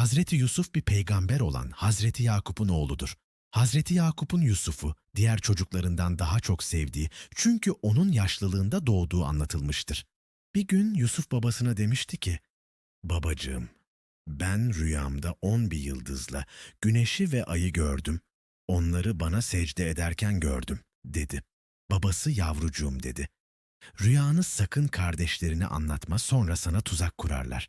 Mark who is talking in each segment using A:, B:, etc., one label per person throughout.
A: Hazreti Yusuf bir peygamber olan Hazreti Yakup'un oğludur. Hazreti Yakup'un Yusuf'u diğer çocuklarından daha çok sevdiği çünkü onun yaşlılığında doğduğu anlatılmıştır. Bir gün Yusuf babasına demişti ki, Babacığım, ben rüyamda on bir yıldızla güneşi ve ayı gördüm. Onları bana secde ederken gördüm, dedi. Babası yavrucuğum dedi. Rüyanı sakın kardeşlerine anlatma sonra sana tuzak kurarlar.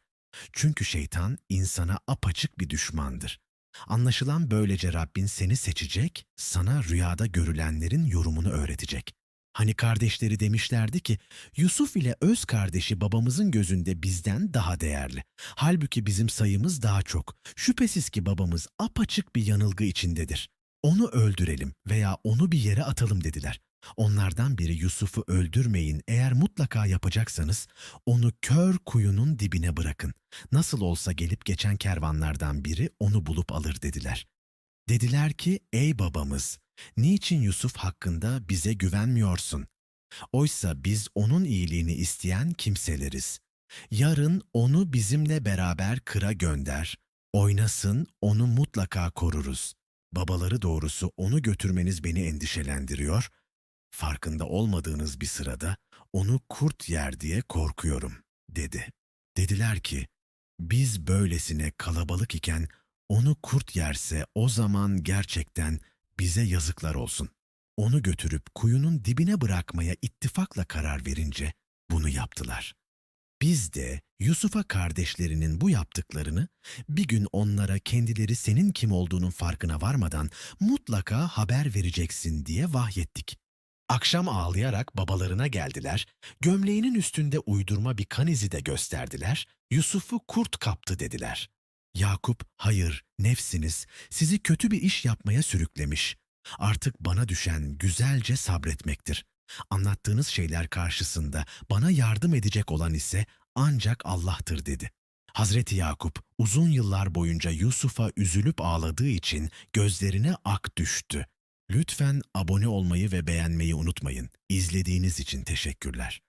A: Çünkü şeytan insana apaçık bir düşmandır. Anlaşılan böylece Rabbin seni seçecek, sana rüyada görülenlerin yorumunu öğretecek. Hani kardeşleri demişlerdi ki, Yusuf ile öz kardeşi babamızın gözünde bizden daha değerli. Halbuki bizim sayımız daha çok. Şüphesiz ki babamız apaçık bir yanılgı içindedir. Onu öldürelim veya onu bir yere atalım dediler. Onlardan biri Yusuf'u öldürmeyin eğer mutlaka yapacaksanız onu kör kuyunun dibine bırakın. Nasıl olsa gelip geçen kervanlardan biri onu bulup alır dediler. Dediler ki ey babamız niçin Yusuf hakkında bize güvenmiyorsun? Oysa biz onun iyiliğini isteyen kimseleriz. Yarın onu bizimle beraber kıra gönder. Oynasın onu mutlaka koruruz. Babaları doğrusu onu götürmeniz beni endişelendiriyor. Farkında olmadığınız bir sırada onu kurt yer diye korkuyorum, dedi. Dediler ki, biz böylesine kalabalık iken onu kurt yerse o zaman gerçekten bize yazıklar olsun. Onu götürüp kuyunun dibine bırakmaya ittifakla karar verince bunu yaptılar. Biz de Yusuf'a kardeşlerinin bu yaptıklarını bir gün onlara kendileri senin kim olduğunun farkına varmadan mutlaka haber vereceksin diye vahyettik. Akşam ağlayarak babalarına geldiler, gömleğinin üstünde uydurma bir kan izi de gösterdiler, Yusuf'u kurt kaptı dediler. Yakup, hayır, nefsiniz sizi kötü bir iş yapmaya sürüklemiş. Artık bana düşen güzelce sabretmektir. Anlattığınız şeyler karşısında bana yardım edecek olan ise ancak Allah'tır dedi. Hazreti Yakup uzun yıllar boyunca Yusuf'a üzülüp ağladığı için gözlerine ak düştü. Lütfen abone olmayı ve beğenmeyi unutmayın. İzlediğiniz için teşekkürler.